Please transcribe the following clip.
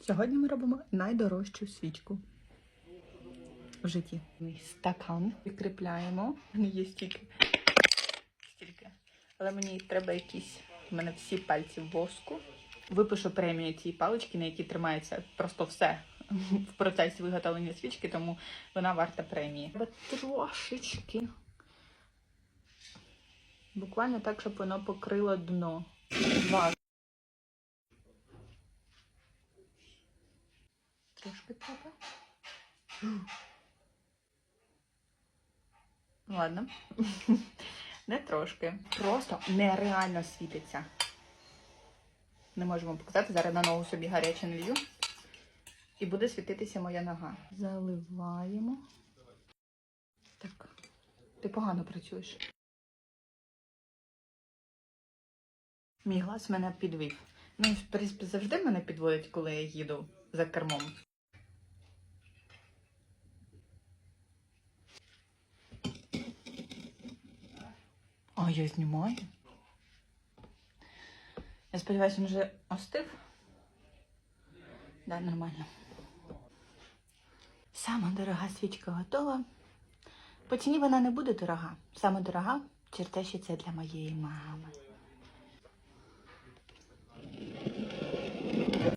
Сьогодні ми робимо найдорожчу свічку в житті. Стакан прикріпляємо. Мене є стільки. стільки. Але мені треба якісь. У мене всі пальці в воску. Випишу премію цієї палички, на якій тримається просто все в процесі виготовлення свічки, тому вона варта премії. Треба трошечки. Буквально так, щоб воно покрило дно. Два. Треба. Ладно. Не трошки. Просто нереально світиться. Не можемо показати. Зараз на ногу собі гаряче налью. І буде світитися моя нога. Заливаємо. Так. Ти погано працюєш. Мій глаз мене підвів. Ну, в принципі, завжди мене підводять, коли я їду за кермом. А, я знімаю. Я сподіваюся, він вже остив. Да, нормально. Сама дорога свічка готова. По ціні вона не буде дорога. Саме дорога чертежі це для моєї мами.